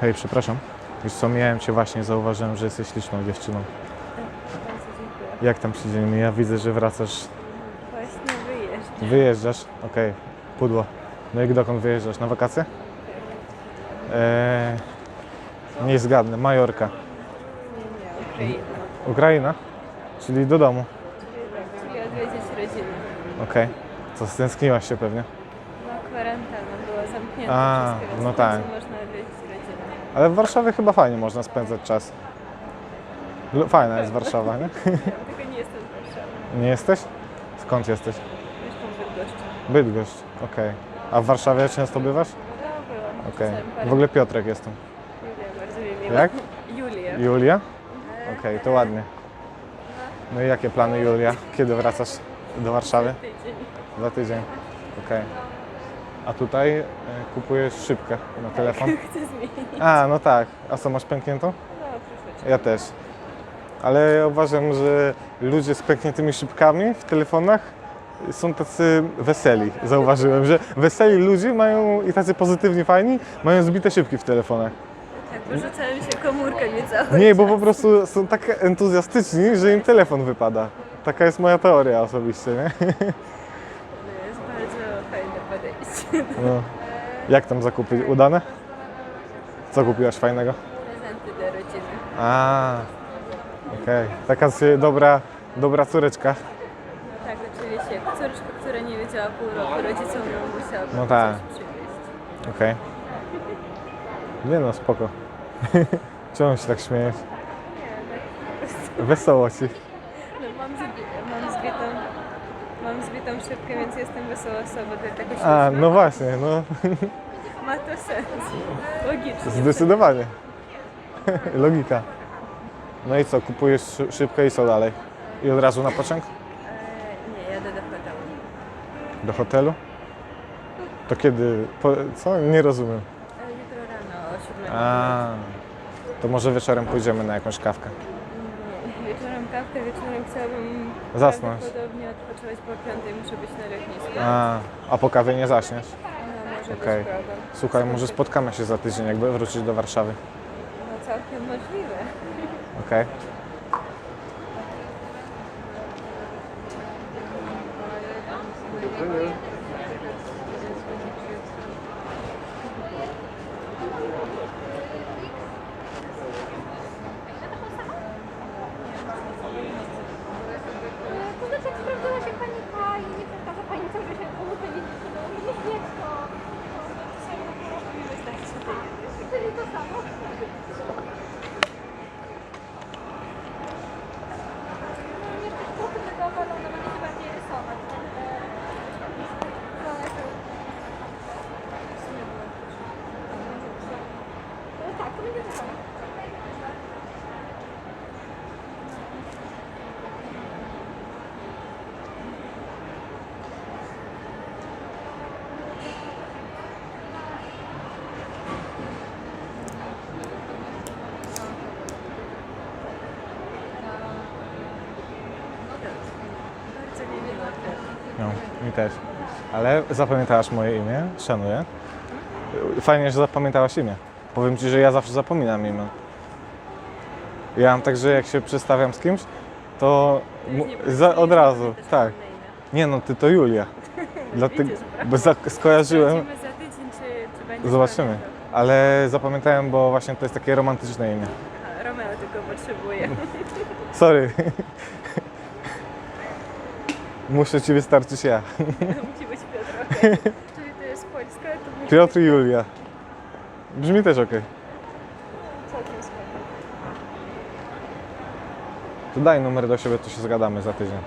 Hej, przepraszam. Wiesz co, mijałem Cię właśnie, zauważyłem, że jesteś śliczną dziewczyną. Bardzo dziękuję. Jak tam się dzieje? Ja widzę, że wracasz, Właśnie wyjeżdżam. wyjeżdżasz. Okej, pudło. No i dokąd wyjeżdżasz? Na wakacje? Eee, nie zgadnę, Majorka. Nie, nie, Ukraina. Ukraina? Czyli do domu. Czyli odwiedzić rodzinę. Okej. Co, stęskniłaś się pewnie? No kwarantanna była zamknięta A, przez no tak. można. Ale w Warszawie chyba fajnie można spędzać czas. Lu- Fajna jest Warszawa, nie? Tylko nie jestem z Warszawy. Nie jesteś? Skąd jesteś? Mieszkam w Bydgoszczy. Bydgoszcz, okej. A w Warszawie często bywasz? No byłam. Okej. Czasem parę- W ogóle Piotrek jestem. Julia, bardzo mi miło. Jak? Julia. Julia? Okej, to ładnie. No i jakie plany Julia? Kiedy wracasz do Warszawy? Tydzień. Za tydzień. Okej. A tutaj e, kupujesz szybkę na telefon? Chcę zmienić. A, no tak. A co, masz pękniętą? No troszeczkę. Ja też. Ale ja uważam, że ludzie z pękniętymi szybkami w telefonach są tacy weseli. Zauważyłem, że weseli ludzie mają i tacy pozytywni, fajni, mają zbite szybki w telefonach. Tak, porzucałem się komórkę mi cały Nie, bo po prostu są tak entuzjastyczni, że im telefon wypada. Taka jest moja teoria osobiście, nie? To jest bardzo fajne podejście. No. Jak tam zakupy? Udane? Co kupiłaś fajnego? Prezenty dla rodziny. A, okej. Taka dobra, dobra córeczka. No tak, oczywiście. Córeczka, która nie wiedziała pół roku, rodzicom ją musiała No tak. coś przywieźć. Okej. Nie no, spoko. Czemu się tak śmiejesz? Wesoło ci. No, mam, zbitą mam zbitą szybkę, więc jestem wesoła osoba, dlatego się A, no właśnie, no Ma to sens. Logicznie. zdecydowanie. Logika. No i co, kupujesz szy- szybkę i co dalej? I od razu na pociąg? E, nie, jadę do hotelu. Do hotelu? To kiedy? Po, co? Nie rozumiem. E, jutro rano o 7 A, to może wieczorem pójdziemy na jakąś kawkę. Kawkę, wieczorem chciałabym Zasnąć. prawdopodobnie odpoczywać po piątej, muszę być na lotnisku. A, a po kawie nie zaśniesz? No, może Okej. być problem. Słuchaj, może spotkamy się za tydzień, jakby wrócić do Warszawy. No całkiem możliwe. Okej? To znaczy, jak sprawdziła się pani K i nie przeszkadza pani co, że się komórkę nie no nie jest to. Czyli to samo. Mam jeszcze sztukę wydawalone, będę się bardziej rysować. E, Tak, to będzie to samo. Bardzo mi miło też. No, mi też. Ale zapamiętałaś moje imię? Szanuję. Fajnie, że zapamiętałaś imię. Powiem Ci, że ja zawsze zapominam imię. Ja mam tak, że jak się przedstawiam z kimś, to mu- za, od razu, tak. Nie no, Ty to Julia. Dlatego, bo za, skojarzyłem, Sprawdzimy za tydzień, czy, czy będzie zobaczymy. pamiętał. Ale zapamiętałem, bo właśnie to jest takie romantyczne imię. Aha, Romeo tylko potrzebuje. Sorry. Muszę Ci wystarczyć ja. Musi być Piotr, okej. Czyli to jest Polska, to musi Piotr i Julia. Brzmi też ok. być całkiem spoko. To daj numer do siebie, to się zgadamy za tydzień.